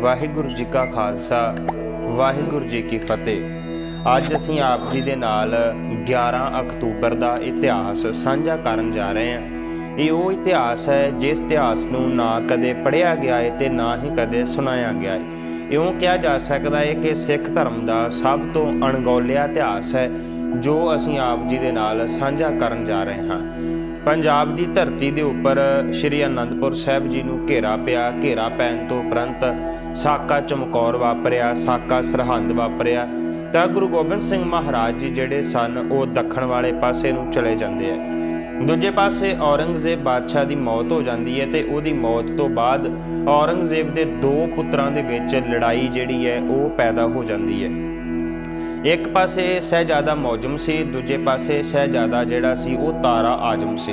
ਵਾਹਿਗੁਰੂ ਜੀ ਕਾ ਖਾਲਸਾ, ਵਾਹਿਗੁਰੂ ਜੀ ਕੀ ਫਤਿਹ। ਅੱਜ ਅਸੀਂ ਆਪ ਜੀ ਦੇ ਨਾਲ 11 ਅਕਤੂਬਰ ਦਾ ਇਤਿਹਾਸ ਸਾਂਝਾ ਕਰਨ ਜਾ ਰਹੇ ਹਾਂ। ਇਹ ਉਹ ਇਤਿਹਾਸ ਹੈ, ਜਿਸ ਇਤਿਹਾਸ ਨੂੰ ਨਾ ਕਦੇ ਪੜ੍ਹਿਆ ਗਿਆ ਹੈ ਤੇ ਨਾ ਹੀ ਕਦੇ ਸੁਣਾਇਆ ਗਿਆ ਹੈ ਇਉਂ ਕਿਹਾ ਜਾ ਸਕਦਾ ਹੈ ਕਿ ਸਿੱਖ ਧਰਮ ਦਾ ਸਭ ਤੋਂ ਅਣਗੌਲਿਆ ਇਤਿਹਾਸ ਹੈ, ਜੋ ਅਸੀਂ ਆਪ ਜੀ ਦੇ ਨਾਲ ਸਾਂਝਾ ਕਰਨ ਜਾ ਰਹੇ ਹਾਂ। ਪੰਜਾਬ ਦੀ ਧਰਤੀ ਦੇ ਉੱਪਰ ਸ਼੍ਰੀ ਅਨੰਦਪੁਰ ਸਾਹਿਬ ਜੀ ਨੂੰ ਘੇਰਾ ਪਿਆ, ਘੇਰਾ ਪੈਣ ਤੋਂ ਉਪਰੰਤ ਸਾਕਾ ਚਮਕੌਰ ਵਾਪਰਿਆ, ਸਾਕਾ ਸਰਹੰਦ ਵਾਪਰਿਆ। ਤਾਂ ਗੁਰੂ ਗੋਬਿੰਦ ਸਿੰਘ ਮਹਾਰਾਜ ਜੀ ਜਿਹੜੇ ਸਨ, ਉਹ ਦੱਖਣ ਵਾਲੇ ਪਾਸੇ ਨੂੰ ਚਲੇ ਜਾਂਦੇ ਆ। ਦੂਜੇ ਪਾਸੇ ਔਰੰਗਜ਼ੇਬ ਬਾਦਸ਼ਾਹ ਦੀ ਮੌਤ ਹੋ ਜਾਂਦੀ ਹੈ ਤੇ ਉਹਦੀ ਮੌਤ ਤੋਂ ਬਾਅਦ ਔਰੰਗਜ਼ੇਬ ਦੇ ਦੋ ਪੁੱਤਰਾਂ ਦੇ ਵਿੱਚ ਲੜਾਈ ਜਿਹੜੀ ਹੈ, ਉਹ ਪੈਦਾ ਹੋ ਜਾਂਦੀ ਹੈ। ਇੱਕ ਪਾਸੇ ਸਹਿਜਾਦਾ ਮੌਜਮ ਸੀ, ਦੂਜੇ ਪਾਸੇ ਸਹਿਜਾਦਾ ਜਿਹੜਾ ਸੀ, ਉਹ ਤਾਰਾ ਆਜਮ ਸੀ।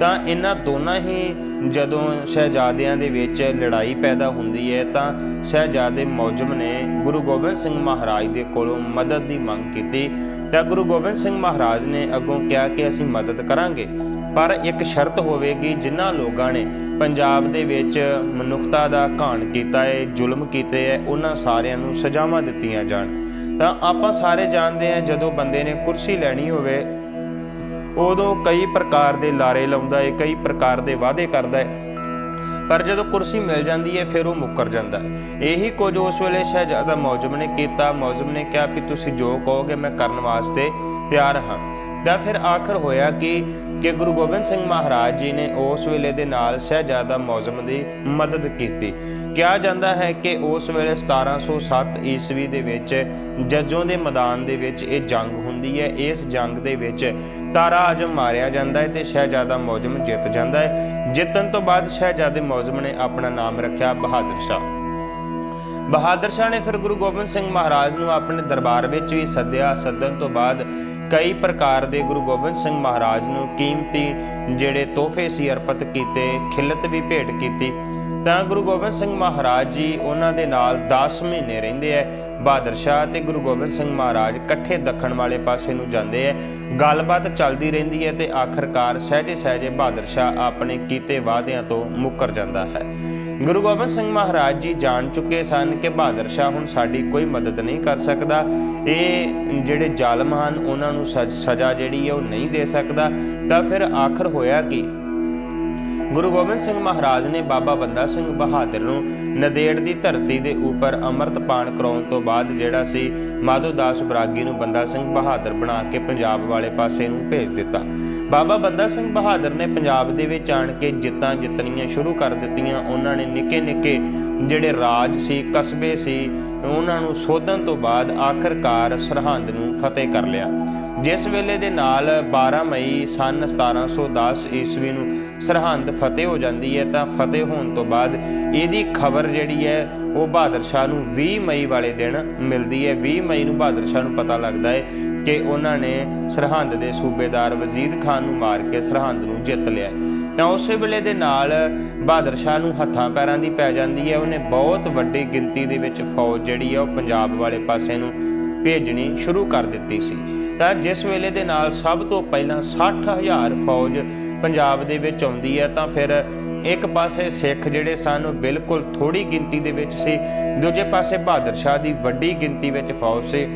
ਤਾਂ ਇਹਨਾਂ ਦੋਨਾਂ ਹੀ ਜਦੋਂ ਸ਼ਹਿਜ਼ਾਦਿਆਂ ਦੇ ਵਿੱਚ ਲੜਾਈ ਪੈਦਾ ਹੁੰਦੀ ਹੈ ਤਾਂ ਸਹਿਜਾਦੇ ਮੌਜਮ ਨੇ ਗੁਰੂ ਗੋਬਿੰਦ ਸਿੰਘ ਮਹਾਰਾਜ ਦੇ ਕੋਲੋਂ ਮਦਦ ਦੀ ਮੰਗ ਕੀਤੀ। ਤਾਂ ਗੁਰੂ ਗੋਬਿੰਦ ਸਿੰਘ ਮਹਾਰਾਜ ਨੇ ਅੱਗੋਂ ਕਿਹਾ ਕਿ ਅਸੀਂ ਮਦਦ ਕਰਾਂਗੇ, ਪਰ ਇੱਕ ਸ਼ਰਤ ਹੋਵੇਗੀ, ਜਿਨ੍ਹਾਂ ਲੋਕਾਂ ਨੇ ਪੰਜਾਬ ਦੇ ਵਿੱਚ ਮਨੁੱਖਤਾ ਦਾ ਘਾਣ ਕੀਤਾ ਹੈ, ਜ਼ੁਲਮ ਕੀਤੇ ਹੈ, ਉਹਨਾਂ ਸਾਰਿਆਂ ਨੂੰ ਸਜ਼ਾਵਾਂ ਦਿੱਤੀਆਂ ਜਾਣ। ਤਾਂ ਆਪਾਂ ਸਾਰੇ ਜਾਣਦੇ ਹਾਂ ਜਦੋਂ ਬੰਦੇ ਨੇ ਕੁਰਸੀ ਲੈਣੀ ਹੋਵੇ ਉਦੋਂ ਕਈ ਪ੍ਰਕਾਰ ਦੇ ਲਾਰੇ ਲਾਉਂਦਾ ਏ, ਕਈ ਪ੍ਰਕਾਰ ਦੇ ਵਾਅਦੇ ਕਰਦਾ ਹੈ ਪਰ ਜਦੋਂ ਕੁਰਸੀ ਮਿਲ ਜਾਂਦੀ ਹੈ ਫਿਰ ਉਹ ਮੁੱਕਰ ਜਾਂਦਾ ਹੈ ਇਹੀ ਕੁਝ ਉਸ ਵੇਲੇ ਸ਼ਹਿਜ਼ਾਦਾ ਮੌਜਮ ਨੇ ਕੀਤਾ। ਮੌਜਮ ਨੇ ਕਿਹਾ ਵੀ ਤੁਸੀਂ ਜੋ ਕਹੋਗੇ ਮੈਂ ਕਰਨ ਵਾਸਤੇ ਤਿਆਰ ਹਾਂ। ਤਾਂ ਫਿਰ ਆਖਰ ਹੋਇਆ ਕਿ ਕਿ ਗੁਰੂ ਗੋਬਿੰਦ ਸਿੰਘ ਮਹਾਰਾਜ ਜੀ ਨੇ ਉਸ ਵੇਲੇ ਦੇ ਨਾਲ ਸ਼ਹਿਜ਼ਾਦਾ ਮੌਜਮ ਦੀ ਮਦਦ ਕੀਤੀ। ਕਿਹਾ ਜਾਂਦਾ ਹੈ ਕਿ ਉਸ ਵੇਲੇ 1707 ਈਸਵੀ ਦੇ ਵਿੱਚ, ਜੱਜੋਂ ਦੇ ਮੈਦਾਨ ਦੇ ਵਿੱਚ ਇਹ ਜੰਗ ਹੁੰਦੀ ਹੈ। ਇਸ ਜੰਗ ਦੇ ਵਿੱਚ ਤਾਰਾ ਆਜਮ ਮਾਰਿਆ ਜਾਂਦਾ ਹੈ ਤੇ ਸ਼ਹਿਜ਼ਾਦਾ ਮੌਜਮ ਜਿੱਤ ਜਾਂਦਾ ਹੈ। ਜਿੱਤਣ ਤੋਂ ਬਾਅਦ ਸ਼ਹਿਜ਼ਾਦੇ ਮੌਜਮ ਨੇ ਆਪਣਾ ਨਾਮ ਰੱਖਿਆ ਬਹਾਦਰ ਸ਼ਾਹ। ਬਹਾਦਰ ਸ਼ਾਹ ਨੇ ਫਿਰ ਗੁਰੂ ਗੋਬਿੰਦ ਸਿੰਘ ਮਹਾਰਾਜ ਨੂੰ ਆਪਣੇ ਦਰਬਾਰ ਵਿੱਚ ਵੀ ਸੱਦਿਆ। ਸੱਦਣ ਤੋਂ ਬਾਅਦ ਕਈ ਪ੍ਰਕਾਰ ਦੇ ਗੁਰੂ ਗੋਬਿੰਦ ਸਿੰਘ ਮਹਾਰਾਜ ਨੂੰ ਕੀਮਤੀ ਜਿਹੜੇ ਤੋਹਫੇ ਸੀ ਅਰਪਿਤ ਕੀਤੇ, ਖਿਲਤ ਵੀ ਭੇਟ ਕੀਤੀ। ਤਾਂ ਗੁਰੂ ਗੋਬਿੰਦ ਸਿੰਘ ਮਹਾਰਾਜ ਜੀ ਉਹਨਾਂ ਦੇ ਨਾਲ 10 ਮਹੀਨੇ ਰਹਿੰਦੇ ਐ। ਬਹਾਦਰ ਸ਼ਾਹ ਤੇ ਗੁਰੂ ਗੋਬਿੰਦ ਸਿੰਘ ਮਹਾਰਾਜ ਇਕੱਠੇ ਦੱਖਣ ਵਾਲੇ ਪਾਸੇ ਨੂੰ ਜਾਂਦੇ ਐ। ਗੱਲਬਾਤ ਚੱਲਦੀ ਰਹਿੰਦੀ ਹੈ ਤੇ ਆਖਰਕਾਰ ਸਹਿਜੇ ਸਹਿਜੇ ਬਹਾਦਰ ਸ਼ਾਹ ਆਪਣੇ ਕੀਤੇ ਵਾਅਦਿਆਂ ਤੋਂ ਮੁੱਕਰ ਜਾਂਦਾ ਹੈ। ਗੁਰੂ ਗੋਬਿੰਦ ਸਿੰਘ ਮਹਾਰਾਜ ਜੀ ਜਾਣ ਚੁੱਕੇ ਸਨ ਕਿ ਬਹਾਦਰ ਸ਼ਾਹ ਹੁਣ ਸਾਡੀ ਕੋਈ ਮਦਦ ਨਹੀਂ ਕਰ ਸਕਦਾ। ਇਹ ਜਿਹੜੇ ਜ਼ਾਲਮ ਹਨ, ਉਹਨਾਂ ਨੂੰ ਸਜ਼- ਸਜ਼ਾ ਜਿਹੜੀ ਹੈ ਉਹ ਨਹੀਂ ਦੇ ਸਕਦਾ। ਤਾਂ ਫਿਰ ਆਖਰ ਹੋਇਆ ਕਿ? ਗੁਰੂ ਗੋਬਿੰਦ ਸਿੰਘ ਮਹਾਰਾਜ ਨੇ ਬਾਬਾ ਬੰਦਾ ਸਿੰਘ ਬਹਾਦਰ ਨੂੰ ਨਦੇੜ ਦੀ ਧਰਤੀ ਦੇ ਉੱਪਰ ਅੰਮ੍ਰਿਤ ਪਾਣ ਕਰਾਉਣ ਤੋਂ ਬਾਅਦ ਜਿਹੜਾ ਸੀ ਮਾਧੋਦਾਸ ਬਰਾਗੀ ਨੂੰ ਬੰਦਾ ਸਿੰਘ ਬਹਾਦਰ ਬਣਾ ਕੇ ਪੰਜਾਬ ਵਾਲੇ ਪਾਸੇ ਨੂੰ ਭੇਜ ਦਿੱਤਾ। ਬਾਬਾ ਬੰਦਾ ਸਿੰਘ ਬਹਾਦਰ ਨੇ ਪੰਜਾਬ ਦੇ ਵਿੱਚ ਆਣ ਕੇ ਜਿੱਤਾਂ ਜਿੱਤਣੀਆਂ ਸ਼ੁਰੂ ਕਰ ਦਿੱਤੀਆਂ। ਉਹਨਾਂ ਨੇ ਨਿੱਕੇ ਨਿੱਕੇ ਜਿਹੜੇ ਰਾਜ ਸੀ, ਕਸਬੇ ਸੀ, ਉਹਨਾਂ ਨੂੰ ਸੋਧਣ ਤੋਂ ਬਾਅਦ ਆਖਰਕਾਰ ਸਰਹੰਦ ਨੂੰ ਫਤਿਹ ਕਰ ਲਿਆ। ਜਿਸ ਵੇਲੇ ਦੇ ਨਾਲ 12 ਮਈ ਸਨ 1710 ਈਸਵੀ ਨੂੰ ਸਰਹੰਦ ਫਤਿਹ ਹੋ ਜਾਂਦੀ ਹੈ, ਤਾਂ ਫਤਿਹ ਹੋਣ ਤੋਂ ਬਾਅਦ ਇਹਦੀ ਖਬਰ ਜਿਹੜੀ ਹੈ, ਉਹ ਬਹਾਦਰ ਸ਼ਾਹ ਨੂੰ 20 ਮਈ ਵਾਲੇ ਦਿਨ ਮਿਲਦੀ ਹੈ। 20 ਮਈ ਨੂੰ ਬਹਾਦਰ ਸ਼ਾਹ ਨੂੰ ਪਤਾ ਲੱਗਦਾ ਹੈ ਕਿ ਉਹਨਾਂ ਨੇ ਸਰਹੰਦ ਦੇ ਸੂਬੇਦਾਰ ਵਜ਼ੀਦ ਖਾਨ ਨੂੰ ਮਾਰ ਕੇ ਸਰਹੰਦ ਨੂੰ ਜਿੱਤ ਲਿਆ। ਤਾਂ ਉਸੇ ਵੇਲੇ ਦੇ ਨਾਲ ਬਹਾਦਰ ਸ਼ਾਹ ਨੂੰ ਹੱਥਾਂ ਪੈਰਾਂ ਦੀ ਪੈ ਜਾਂਦੀ ਹੈ। ਉਹਨੇ ਬਹੁਤ ਵੱਡੀ ਗਿਣਤੀ ਦੇ ਵਿੱਚ ਫੌਜ ਜਿਹੜੀ ਹੈ, ਉਹ ਪੰਜਾਬ ਵਾਲੇ ਪਾਸੇ ਨੂੰ ਭੇਜਣੀ ਸ਼ੁਰੂ ਕਰ ਦਿੱਤੀ ਸੀ। ਤਾਂ ਜਿਸ ਵੇਲੇ ਦੇ ਨਾਲ ਸਭ ਤੋਂ ਪਹਿਲਾਂ 60000 ਫੌਜ ਪੰਜਾਬ ਦੇ ਵਿੱਚ ਆਉਂਦੀ ਹੈ, ਤਾਂ ਫਿਰ ਇੱਕ ਪਾਸੇ ਸਿੱਖ ਜਿਹੜੇ ਸਨ, ਉਹ ਬਿਲਕੁਲ ਥੋੜੀ ਗਿਣਤੀ ਦੇ ਵਿੱਚ ਸੀ। ਦੂਜੇ ਪਾਸੇ ਬਹਾਦਰ ਸ਼ਾਹ ਦੀ ਵੱਡੀ ਗਿਣਤੀ ਵਿੱਚ ਫੌਜ ਸੀ।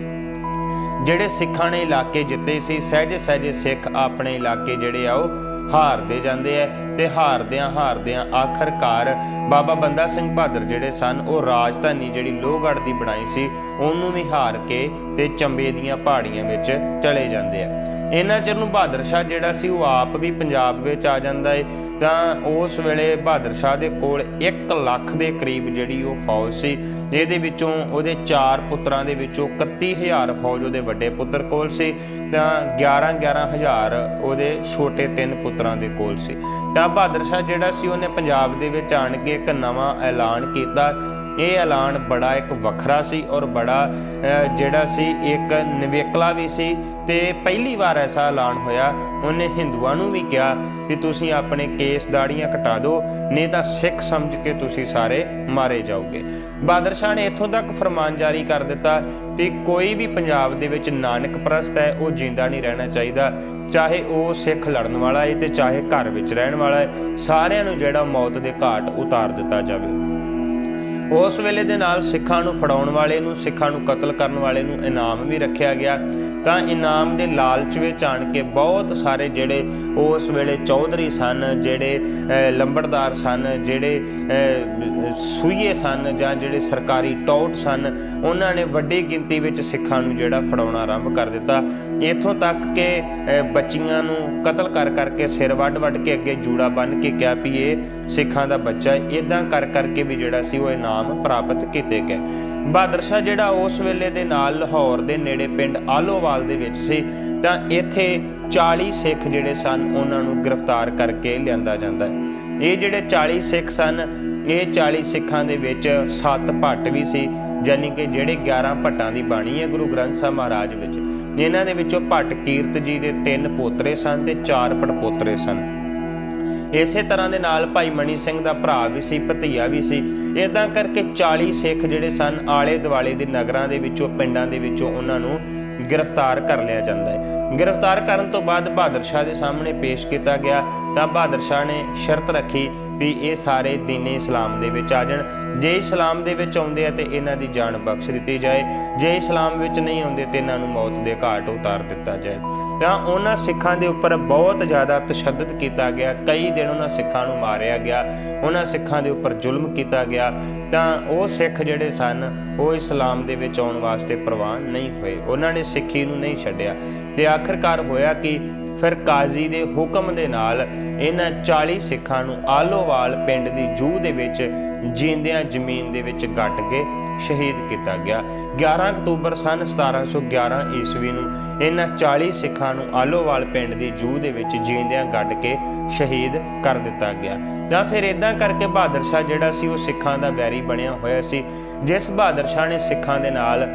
ਜਿਹੜੇ ਸਿੱਖਾਂ ਨੇ ਇਲਾਕੇ ਜਿੱਤੇ ਸੀ ਸਹਿਜੇ ਸਹਿਜੇ ਸਿੱਖ ਆਪਣੇ ਇਲਾਕੇ ਜਿਹੜੇ ਆ, ਉਹ ਹਾਰਦੇ ਜਾਂਦੇ ਆ ਤੇ ਹਾਰਦਿਆਂ ਹਾਰਦਿਆਂ ਆਖਰਕਾਰ ਬਾਬਾ ਬੰਦਾ ਸਿੰਘ ਬਹਾਦਰ ਜਿਹੜੇ ਸਨ, ਉਹ ਰਾਜਧਾਨੀ ਜਿਹੜੀ ਲੋਹਗੜ੍ਹ ਦੀ ਬਣਾਈ ਸੀ, ਉਹਨੂੰ ਵੀ ਹਾਰ ਕੇ ਤੇ ਚੰਬੇ ਦੀਆਂ ਪਹਾੜੀਆਂ ਵਿੱਚ ਚਲੇ ਜਾਂਦੇ ਆ ਇਹਨਾਂ ਚਿਰ ਨੂੰ ਬਹਾਦਰ ਸ਼ਾਹ ਜਿਹੜਾ ਸੀ ਉਹ ਆਪ ਵੀ ਪੰਜਾਬ ਵਿੱਚ ਆ ਜਾਂਦਾ ਏ। ਤਾਂ ਉਸ ਵੇਲੇ ਬਹਾਦਰ ਸ਼ਾਹ ਦੇ ਕੋਲ 1 ਲੱਖ ਦੇ ਕਰੀਬ ਜਿਹੜੀ ਉਹ ਫੌਜ ਸੀ। ਇਹਦੇ ਵਿੱਚੋਂ ਉਹਦੇ ਚਾਰ ਪੁੱਤਰਾਂ ਦੇ ਵਿੱਚੋਂ 31000 ਫੌਜ ਉਹਦੇ ਵੱਡੇ ਪੁੱਤਰ ਕੋਲ ਸੀ। ਤਾਂ 11 11000 ਉਹਦੇ ਛੋਟੇ ਤਿੰਨ ਪੁੱਤਰਾਂ ਦੇ ਕੋਲ ਸੀ। ਤਾਂ ਬਹਾਦਰ ਸ਼ਾਹ ਜਿਹੜਾ ਸੀ ਉਹਨੇ ਪੰਜਾਬ ਦੇ ਵਿੱਚ ਆਣ ਕੇ ਇੱਕ ਨਵਾਂ ਐਲਾਨ ਕੀਤਾ। ਇਹ ਐਲਾਨ ਬੜਾ ਇੱਕ ਵੱਖਰਾ ਸੀ ਔਰ ਬੜਾ ਜਿਹੜਾ ਸੀ ਇੱਕ ਨਿਵੇਕਲਾ ਵੀ ਸੀ ਤੇ ਪਹਿਲੀ ਵਾਰ ਐਸਾ ਐਲਾਨ ਹੋਇਆ। ਉਹਨੇ ਹਿੰਦੂਆਂ ਨੂੰ ਵੀ ਕਿਹਾ ਕਿ ਤੁਸੀਂ ਆਪਣੇ ਕੇਸ ਦਾੜੀਆਂ ਕਟਾ ਦਿਓ, ਨਹੀਂ ਤਾਂ ਸਿੱਖ ਸਮਝ ਕੇ ਤੁਸੀਂ ਸਾਰੇ ਮਾਰੇ ਜਾਓਗੇ। ਬਾਦਰ ਸ਼ਾਹ ਨੇ ਇੱਥੋਂ ਤੱਕ ਫਰਮਾਨ ਜਾਰੀ ਕਰ ਦਿੱਤਾ ਕਿ ਕੋਈ ਵੀ ਪੰਜਾਬ ਦੇ ਵਿੱਚ ਨਾਨਕ ਪ੍ਰਸਤ ਹੈ, ਉਹ ਜਿੰਦਾ ਨਹੀਂ ਰਹਿਣਾ ਚਾਹੀਦਾ। ਚਾਹੇ ਉਹ ਸਿੱਖ ਲੜਨ ਵਾਲਾ ਹੈ ਤੇ ਚਾਹੇ ਘਰ ਵਿੱਚ ਰਹਿਣ ਵਾਲਾ ਹੈ, ਸਾਰਿਆਂ ਨੂੰ ਜਿਹੜਾ ਮੌਤ ਦੇ ਘਾਟ ਉਤਾਰ ਦਿੱਤਾ ਜਾਵੇ। ਉਸ ਵੇਲੇ ਦੇ ਨਾਲ ਸਿੱਖਾਂ ਨੂੰ ਫੜਾਉਣ ਵਾਲੇ ਨੂੰ, ਸਿੱਖਾਂ ਨੂੰ ਕਤਲ ਕਰਨ ਵਾਲੇ ਨੂੰ ਇਨਾਮ ਵੀ ਰੱਖਿਆ ਗਿਆ। ਤਾਂ ਇਨਾਮ ਦੇ ਲਾਲਚ ਵਿੱਚ ਆਣ ਕੇ ਬਹੁਤ ਸਾਰੇ ਜਿਹੜੇ ਉਸ ਵੇਲੇ ਚੌਧਰੀ ਸਨ, ਜਿਹੜੇ ਲੰਬੜਦਾਰ ਸਨ, ਜਿਹੜੇ ਸੂਈਏ ਸਨ ਜਾਂ ਜਿਹੜੇ ਸਰਕਾਰੀ ਟੌਟ ਸਨ, ਉਹਨਾਂ ਨੇ ਵੱਡੀ ਗਿਣਤੀ ਵਿੱਚ ਸਿੱਖਾਂ ਨੂੰ ਜਿਹੜਾ ਫੜਾਉਣਾ ਆਰੰਭ ਕਰ ਦਿੱਤਾ। ਇਥੋਂ ਤੱਕ ਕਿ ਬੱਚੀਆਂ ਨੂੰ ਕਤਲ ਕਰ ਕਰਕੇ ਸਿਰ ਵੱਢ ਵੱਢ ਕੇ ਅੱਗੇ ਜੂੜਾ ਬੰਨ ਕੇ ਕਿਹਾ ਵੀ ਇਹ ਸਿੱਖਾਂ ਦਾ ਬੱਚਾ ਹੈ। ਇਦਾਂ ਕਰ ਕਰਕੇ ਵੀ ਜਿਹੜਾ ਸੀ ਉਹ ਇਨਾਮ ਪ੍ਰਾਪਤ ਕੀਤੇ ਗਏ। ਬਹਾਦਰ ਸ਼ਾਹ, ਜਿਹੜਾ ਉਸ ਵੇਲੇ ਦੇ ਨਾਲ ਲਾਹੌਰ ਦੇ ਨੇੜੇ ਪਿੰਡ ਆਲੋਵਾਲ ਦੇ ਵਿੱਚ ਸੀ, ਤਾਂ ਇੱਥੇ 40 ਸਿੱਖ ਜਿਹੜੇ ਸਨ, ਉਹਨਾਂ ਨੂੰ ਗ੍ਰਿਫਤਾਰ ਕਰਕੇ ਲਿਆਂਦਾ ਜਾਂਦਾ ਹੈ। ਇਹ ਜਿਹੜੇ 40 ਸਿੱਖ ਸਨ, ਇਹ 40 ਸਿੱਖਾਂ ਦੇ ਵਿੱਚ 7 ਭੱਟ ਵੀ ਸੀ ਯਾਨੀ ਕਿ ਜਿਹੜੇ 11 ਭੱਟਾਂ ਦੀ ਬਾਣੀ ਹੈ ਗੁਰੂ ਗ੍ਰੰਥ ਸਾਹਿਬ ਮਹਾਰਾਜ ਵਿੱਚ। ਇਹਨਾਂ ਦੇ ਵਿੱਚੋਂ ਭੱਟ ਕੀਰਤ ਜੀ ਦੇ ਤਿੰਨ ਪੋਤਰੇ ਸਨ ਤੇ ਚਾਰ ਪੜਪੋਤਰੇ ਸਨ। ਇਸੇ ਤਰ੍ਹਾਂ ਦੇ ਨਾਲ ਭਾਈ ਮਣੀ ਸਿੰਘ ਦਾ ਭਰਾ ਵੀ ਸੀ, ਭਤੀਆ ਵੀ ਸੀ। ਇਦਾਂ ਕਰਕੇ 40 ਸਿੱਖ ਜਿਹੜੇ ਸਨ ਆਲੇ ਦੁਆਲੇ ਦੇ ਨਗਰਾਂ ਦੇ ਵਿੱਚੋਂ, ਪਿੰਡਾਂ ਦੇ ਵਿੱਚੋਂ ਉਹਨਾਂ ਨੂੰ ਗ੍ਰਿਫਤਾਰ ਕਰ ਲਿਆ ਜਾਂਦਾ ਹੈ। ਗ੍ਰਿਫਤਾਰ ਕਰਨ ਤੋਂ ਬਾਅਦ ਬਹਾਦਰ ਸ਼ਾਹ ਦੇ ਸਾਹਮਣੇ ਪੇਸ਼ ਕੀਤਾ ਗਿਆ ਤਾਂ ਬਹਾਦਰ ਸ਼ਾਹ ਨੇ ਸ਼ਰਤ ਰੱਖੀ ਵੀ ਇਹ ਸਾਰੇ ਦੀਨੇ ਇਸਲਾਮ ਦੇ ਵਿੱਚ ਆ ਜਾਣ। ਜੇ ਇਸਲਾਮ ਦੇ ਵਿੱਚ ਆਉਂਦੇ ਆ ਤੇ ਇਹਨਾਂ ਦੀ ਜਾਨ ਬਖਸ਼ ਦਿੱਤੀ ਜਾਏ। ਜੇ ਇਸਲਾਮ ਵਿੱਚ ਨਹੀਂ ਆਉਂਦੇ ਤੇ ਇਹਨਾਂ ਨੂੰ ਮੌਤ ਦੇ ਘਾਟ ਉਤਾਰ ਦਿੱਤਾ ਜਾਏ। ਤਾਂ ਉਹਨਾਂ ਸਿੱਖਾਂ ਦੇ ਉੱਪਰ ਬਹੁਤ ਜ਼ਿਆਦਾ ਤਸ਼ੱਦਦ ਕੀਤਾ ਗਿਆ। ਕਈ ਦਿਨ ਉਹਨਾਂ ਸਿੱਖਾਂ ਨੂੰ ਮਾਰਿਆ ਗਿਆ। ਉਹਨਾਂ ਸਿੱਖਾਂ ਦੇ ਉੱਪਰ ਜ਼ੁਲਮ ਕੀਤਾ ਗਿਆ। ਤਾਂ ਉਹ ਸਿੱਖ ਜਿਹੜੇ ਸਨ, ਉਹ ਇਸਲਾਮ ਦੇ ਵਿੱਚ ਆਉਣ ਵਾਸਤੇ ਪ੍ਰਵਾਨ ਨਹੀਂ ਹੋਏ। ਉਹਨਾਂ ਨੇ ਸਿੱਖੀ ਨੂੰ ਨਹੀਂ ਛੱਡਿਆ। ਤੇ ਆਖਰਕਾਰ ਹੋਇਆ ਕਿ? ਫਿਰ ਕਾਜ਼ੀ ਦੇ ਹੁਕਮ ਦੇ ਨਾਲ ਇਹਨਾਂ 40 ਸਿੱਖਾਂ ਨੂੰ ਆਲੋਵਾਲ ਪਿੰਡ ਦੀ ਜੂਹ ਦੇ ਵਿੱਚ ਜਿੰਦਿਆਂ ਜ਼ਮੀਨ ਦੇ ਵਿੱਚ ਗੱਡ ਕੇ ਸ਼ਹੀਦ ਕੀਤਾ ਗਿਆ। 11 ਅਕਤੂਬਰ ਸਨ 1711 ਈਸਵੀ ਨੂੰ ਇਹਨਾਂ 40 ਸਿੱਖਾਂ ਨੂੰ ਆਲੋਵਾਲ ਪਿੰਡ ਦੀ ਜੂਹ ਦੇ ਵਿੱਚ ਜਿੰਦਿਆਂ ਗੱਡ ਕੇ ਸ਼ਹੀਦ ਕਰ ਦਿੱਤਾ ਗਿਆ। ਤਾਂ ਫਿਰ ਇਦਾਂ ਕਰਕੇ ਬਹਾਦਰ ਸ਼ਾਹ ਜਿਹੜਾ ਸੀ ਉਹ ਸਿੱਖਾਂ ਦਾ ਵੈਰੀ ਬਣਿਆ ਹੋਇਆ ਸੀ, ਜਿਸ ਬਹਾਦਰ ਸ਼ਾਹ ਨੇ ਸਿੱਖਾਂ ਦੇ ਨਾਲ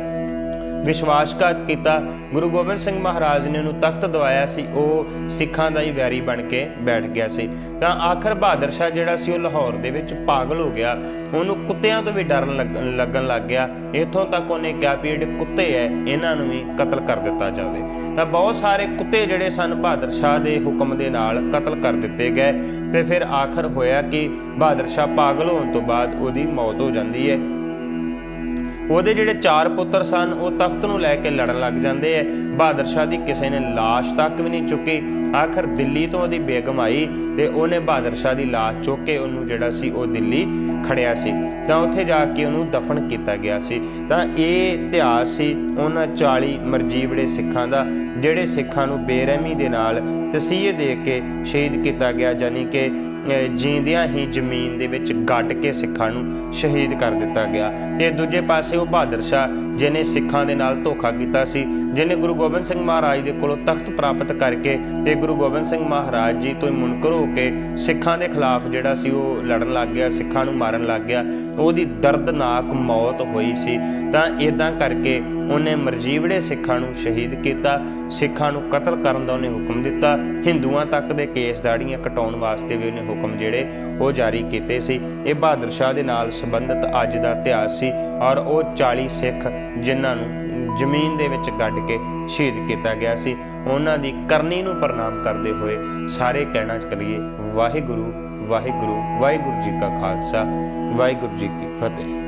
ਵਿਸ਼ਵਾਸਘਾਤ ਕੀਤਾ। ਗੁਰੂ ਗੋਬਿੰਦ ਸਿੰਘ ਮਹਾਰਾਜ ਨੇ ਉਹਨੂੰ ਤਖਤ ਦਵਾਇਆ ਸੀ। ਉਹ ਸਿੱਖਾਂ ਦਾ ਹੀ ਵੈਰੀ ਬਣ ਕੇ ਬੈਠ ਗਿਆ ਸੀ। ਤਾਂ ਆਖਰ ਬਹਾਦਰ ਸ਼ਾਹ ਜਿਹੜਾ ਸੀ ਉਹ ਲਾਹੌਰ ਦੇ ਵਿੱਚ ਪਾਗਲ ਹੋ ਗਿਆ। ਉਹਨੂੰ ਕੁੱਤਿਆਂ ਤੋਂ ਵੀ ਡਰਨ ਲੱਗ- ਲੱਗਣ ਲੱਗ ਗਿਆ। ਇਥੋਂ ਤੱਕ ਉਹਨੇ ਕਿਹਾ ਵੀ ਜਿਹੜੇ ਕੁੱਤੇ ਐ, ਇਹਨਾਂ ਨੂੰ ਵੀ ਕਤਲ ਕਰ ਦਿੱਤਾ ਜਾਵੇ। ਤਾਂ ਬਹੁਤ ਸਾਰੇ ਕੁੱਤੇ ਜਿਹੜੇ ਸਨ ਬਹਾਦਰ ਸ਼ਾਹ ਦੇ ਹੁਕਮ ਦੇ ਨਾਲ ਕਤਲ ਕਰ ਦਿੱਤੇ ਗਏ। ਤੇ ਫਿਰ ਆਖਰ ਹੋਇਆ ਕਿ ਬਹਾਦਰ ਸ਼ਾਹ ਪਾਗਲ ਹੋਣ ਤੋਂ ਬਾਅਦ ਉਹਦੀ ਮੌਤ ਹੋ ਜਾਂਦੀ ਹੈ ਉਹਦੇ ਜਿਹੜੇ ਚਾਰ ਪੁੱਤਰ ਸਨ, ਉਹ ਤਖਤ ਨੂੰ ਲੈ ਕੇ ਲੜਨ ਲੱਗ ਜਾਂਦੇ ਐ। ਬਹਾਦਰ ਸ਼ਾਹ ਦੀ ਕਿਸੇ ਨੇ ਲਾਸ਼ ਤੱਕ ਵੀ ਨਹੀਂ ਚੁੱਕੀ। ਆਖਰ ਦਿੱਲੀ ਤੋਂ ਉਹਦੀ ਬੇਗਮ ਆਈ ਤੇ ਉਹਨੇ ਬਹਾਦਰ ਸ਼ਾਹ ਦੀ ਲਾਸ਼ ਚੁੱਕ ਕੇ ਉਹਨੂੰ ਜਿਹੜਾ ਸੀ, ਉਹ ਦਿੱਲੀ ਖੜਿਆ ਸੀ। ਤਾਂ ਉੱਥੇ ਜਾ ਕੇ ਉਹਨੂੰ ਦਫਨ ਕੀਤਾ ਗਿਆ ਸੀ। ਤਾਂ ਇਹ ਇਤਿਹਾਸ ਸੀ ਉਹਨਾਂ 40 ਮਰਜੀਵੜੇ ਸਿੱਖਾਂ ਦਾ, ਜਿਹੜੇ ਸਿੱਖਾਂ ਨੂੰ ਬੇਰਹਿਮੀ ਦੇ ਨਾਲ ਤਸੀਹੇ ਦੇ ਕੇ ਸ਼ਹੀਦ ਕੀਤਾ ਗਿਆ ਯਾਨੀ ਕਿ ਅਹ ਜੀਂਦਿਆਂ ਹੀ ਜ਼ਮੀਨ ਦੇ ਵਿੱਚ ਗੱਡ ਕੇ ਸਿੱਖਾਂ ਨੂੰ ਸ਼ਹੀਦ ਕਰ ਦਿੱਤਾ ਗਿਆ। ਤੇ ਦੂਜੇ ਪਾਸੇ ਉਹ ਬਹਾਦਰ ਸ਼ਾਹ ਜਿਨੇ ਸਿੱਖਾਂ ਦੇ ਨਾਲ ਧੋਖਾ ਕੀਤਾ ਸੀ ਜਿਨੇ ਗੁਰੂ ਗੋਬਿੰਦ ਸਿੰਘ ਮਹਾਰਾਜ ਦੇ ਕੋਲੋਂ ਤਖਤ ਪ੍ਰਾਪਤ ਕਰਕੇ ਤੇ ਗੁਰੂ ਗੋਬਿੰਦ ਸਿੰਘ ਮਹਾਰਾਜ ਜੀ ਤੋਂ ਮੁਨਕਰ ਹੋ ਕੇ ਸਿੱਖਾਂ ਦੇ ਖਿਲਾਫ ਜਿਹੜਾ ਸੀ ਉਹ ਲੜਨ ਲੱਗ ਗਿਆ, ਸਿੱਖਾਂ ਨੂੰ ਮਾਰਨ ਲੱਗ ਗਿਆ। ਉਹਦੀ ਦਰਦਨਾਕ ਮੌਤ ਹੋਈ ਸੀ। ਤਾਂ ਇਦਾਂ ਕਰਕੇ ਉਹਨੇ ਮਰਜੀਵੜੇ ਸਿੱਖਾਂ ਨੂੰ ਸ਼ਹੀਦ ਕੀਤਾ। ਸਿੱਖਾਂ ਨੂੰ ਕਤਲ ਕਰਨ ਦਾ ਉਹਨੇ ਹੁਕਮ ਦਿੱਤਾ। ਹਿੰਦੂਆਂ ਤੱਕ ਦੇ ਕੇਸ ਦਾੜੀਆਂ ਕਟਾਉਣ ਵਾਸਤੇ ਵੀ ਉਹਨੇ ਹੁਕਮ ਜਿਹੜੇ ਉਹ ਜਾਰੀ ਕੀਤੇ ਸੀ। ਇਹ ਬਹਾਦਰ ਸ਼ਾਹ ਦੇ ਨਾਲ ਸੰਬੰਧਿਤ ਅੱਜ ਦਾ ਇਤਿਹਾਸ ਸੀ ਔਰ ਉਹ 40 ਸਿੱਖ ਜਿਨ੍ਹਾਂ ਨੂੰ ਜ਼ਮੀਨ ਦੇ ਵਿੱਚ ਗੱਡ ਕੇ ਸ਼ਹੀਦ ਕੀਤਾ ਗਿਆ ਸੀ। ਉਹਨਾਂ ਦੀ ਕਰਨੀ ਨੂੰ ਪ੍ਰਣਾਮ ਕਰਦੇ ਹੋਏ ਸਾਰੇ ਕਹਿਣਾ ਕਰੀਏ, ਵਾਹਿਗੁਰੂ ਵਾਹਿਗੁਰੂ ਵਾਹਿਗੁਰੂ ਜੀ ਕਾ ਖਾਲਸਾ, ਵਾਹਿਗੁਰੂ ਜੀ ਕੀ ਫਤਿਹ।